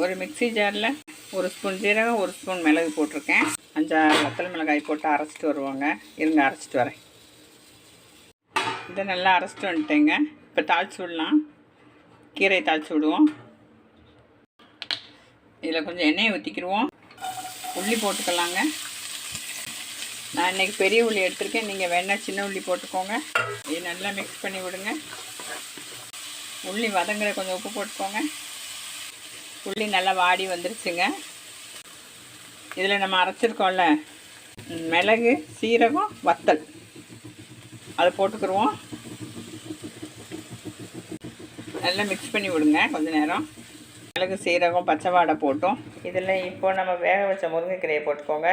ஒரு மிக்ஸி ஜாரில் ஒரு ஸ்பூன் ஜீரகம் ஒரு ஸ்பூன் மிளகு போட்டிருக்கேன். அஞ்சாறு வத்தல் மிளகாய் போட்டு அரைச்சிட்டு வருவாங்க. இருங்க அரைச்சிட்டு வரேன். இதை நல்லா அரைச்சிட்டு வந்துட்டேங்க. இப்போ தாளிச்சு விடலாம். கீரை தாளிச்சு விடுவோம். இதில் கொஞ்சம் எண்ணெயை ஊற்றிக்கிடுவோம். உள்ளி போட்டுக்கலாங்க. நான் இன்றைக்கி பெரிய உள்ளி எடுத்திருக்கேன். நீங்கள் வேணால் சின்ன உள்ளி போட்டுக்கோங்க. இது நல்லா மிக்ஸ் பண்ணி விடுங்க. உள்ளி வதங்குற கொஞ்சம் உப்பு போட்டுக்கோங்க. உள்ளி நல்லா வாடி வந்துருச்சுங்க. இதில் நம்ம அரைச்சிருக்கோம்ல மிளகு சீரகம் வத்தல். அதை போட்டுக்கிருவோம். நல்லா மிக்ஸ் பண்ணி விடுங்க கொஞ்ச நேரம். மிளகு சீரகம் பச்சை வாடை போட்டோம். இதில் இப்போது நம்ம வேக வச்ச முருங்கைக்கீரையை போட்டுக்கோங்க.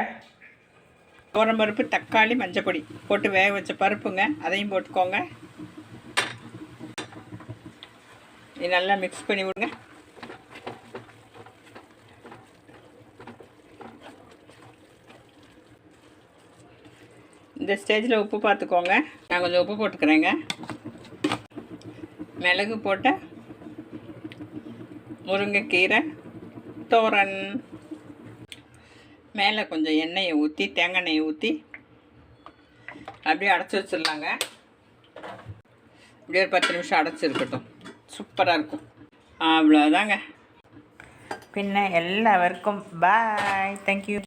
பருப்பு தக்காளி மஞ்சள் பொடி போட்டு வேக வச்ச பருப்புங்க அதையும் போட்டுக்கோங்க. இது நல்லா மிக்ஸ் பண்ணி விடுங்க. இந்த ஸ்டேஜில் உப்பு பார்த்துக்கோங்க நான் கொஞ்சம் உப்பு போட்டுக்கிறேங்க. மிளகு போட்ட முருங்கைக்கீரை தோரன் மேலே கொஞ்சம் எண்ணெயை ஊற்றி தேங்காய் எண்ணெயை ஊற்றி அப்படியே அடைச்சி வச்சிடலாங்க. அப்படியே ஒரு பத்து நிமிஷம் அடைச்சிருக்கட்டும் சூப்பராக இருக்கும். அவ்வளோதாங்க பின்ன எல்லாருக்கும் பாய் தேங்க்யூ